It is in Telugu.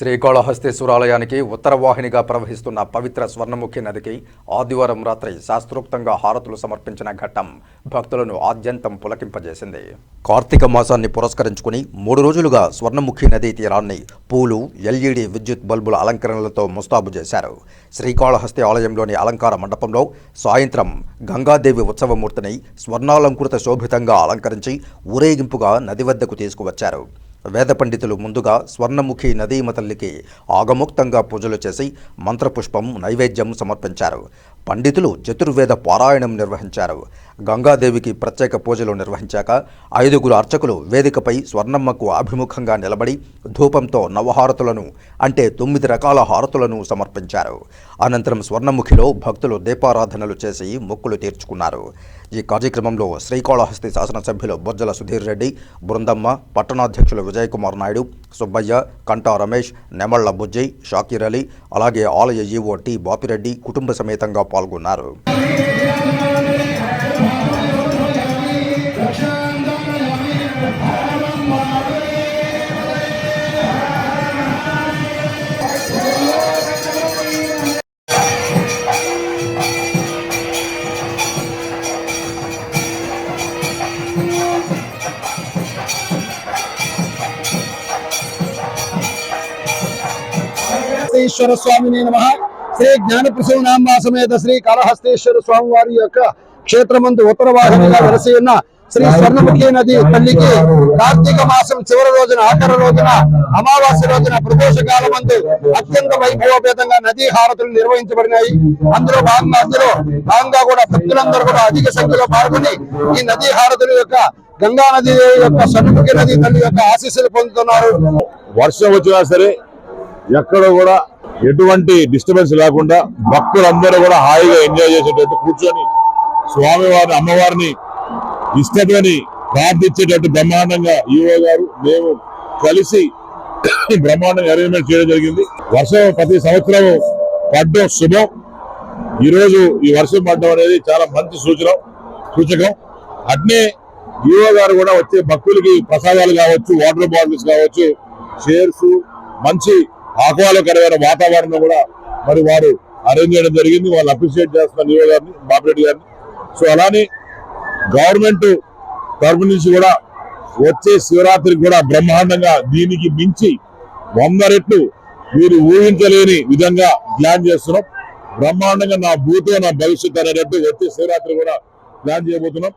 శ్రీకాళహస్తీశ్వరాలయానికి ఉత్తర వాహినిగా ప్రవహిస్తున్న పవిత్ర స్వర్ణముఖి నదికి ఆదివారం రాత్రి శాస్త్రోక్తంగా హారతులు సమర్పించిన ఘట్టం భక్తులను ఆద్యంతం పులకింపజేసింది. కార్తీక మాసాన్ని పురస్కరించుకుని మూడు రోజులుగా స్వర్ణముఖి నదీ తీరాన్ని పూలు ఎల్ఈడి విద్యుత్ బల్బుల అలంకరణలతో ముస్తాబు చేశారు. శ్రీకాళహస్తి ఆలయంలోని అలంకార మండపంలో సాయంత్రం గంగాదేవి ఉత్సవమూర్తిని స్వర్ణాలంకృత శోభితంగా అలంకరించి ఊరేగింపుగా నది వద్దకు తీసుకువచ్చారు. వేద పండితులు ముందుగా స్వర్ణముఖి నదీమ తల్లికి ఆగముక్తంగా పూజలు చేసి మంత్రపుష్పం నైవేద్యం సమర్పించారు. పండితులు చతుర్వేద పారాయణం నిర్వహించారు. గంగాదేవికి ప్రత్యేక పూజలు నిర్వహించాక ఐదుగురు అర్చకులు వేదికపై స్వర్ణమ్మకు అభిముఖంగా నిలబడి ధూపంతో నవహారతులను అంటే తొమ్మిది రకాల హారతులను సమర్పించారు. అనంతరం స్వర్ణముఖిలో భక్తులు దీపారాధనలు చేసి మొక్కులు తీర్చుకున్నారు. ఈ కార్యక్రమంలో శ్రీకాళహస్తి శాసనసభ్యులు బొజ్జల సుధీర్ రెడ్డి బృందమ్మ పట్టణాధ్యక్షులు విజయ్ కుమార్ నాయుడు సుబ్బయ్య కంటా రమేష్ నెమళ్ళ బుజ్జయ్ షాకీర్ అలీ అలాగే ఆలయ ఈవో టి బాపిరెడ్డి కుటుంబ సమేతంగా పాల్గొన్నారు. హస్తేశ్వర స్వామిని నమ. శ్రీ జ్ఞానప్రసూనాంబా సమేత శ్రీ కాళహస్తేశ్వర స్వామి వారి యొక్క క్షేత్రమందు ఉత్తర వాహినిగా వెలసి ఉన్న శ్రీ స్వర్ణముఖి నది తల్లికి కార్తీక మాసం చివరి రోజున ఆఖరి రోజున అమావాస్య రోజున ప్రదోష కాలమందు అత్యంత వైభవపేతంగా నదీ హారతులు నిర్వహించబడినాయి. అందులో భాగంగా అందులో భాగంగా కూడా భక్తులందరూ కూడా అధిక సంఖ్యలో పాల్గొని ఈ నదీ హారతుల యొక్క గంగా నది యొక్క స్వర్ణముఖి నది తల్లి యొక్క ఆశీస్సులు పొందుతున్నారు. వర్షం వచ్చినా సరే ఎక్కడ కూడా ఎటువంటి డిస్టర్బెన్స్ లేకుండా భక్తులందరూ కూడా హాయిగా ఎంజాయ్ చేసేటట్టు కూర్చొని స్వామివారిని అమ్మవారిని ఇష్టమని ప్రార్థించేటట్టు బ్రహ్మాండంగా ఈవో గారు మేము కలిసి బ్రహ్మాండంగా అరేంజ్మెంట్ చేయడం జరిగింది. వర్షం ప్రతి సంవత్సరం పడ్డం శుభం. ఈరోజు ఈ వర్షం పడ్డం అనేది చాలా మంచి సూచన సూచకం. అట్నే ఈవో గారు కూడా వచ్చే భక్తులకి ప్రసాదాలు కావచ్చు వాటర్ బాటిల్స్ కావచ్చు చైర్స్ మంచి ఆహ్వానకరమైన వాతావరణం కూడా మరి వారు అరేంజ్ చేయడం జరిగింది. వాళ్ళు అప్రిషియేట్ చేస్తున్న ఈవో గారిని బాపిరెడ్డి గారిని. సో అలానే గవర్నమెంట్ తరపు నుంచి కూడా వచ్చే శివరాత్రికి కూడా బ్రహ్మాండంగా దీనికి మించి వంద రెట్లు మీరు ఊహించలేని విధంగా ప్లాన్ చేస్తున్నాం. బ్రహ్మాండంగా నా భూతో నా భవిష్యత్ అనేటట్టు వచ్చే శివరాత్రి కూడా ప్లాన్ చేయబోతున్నాం.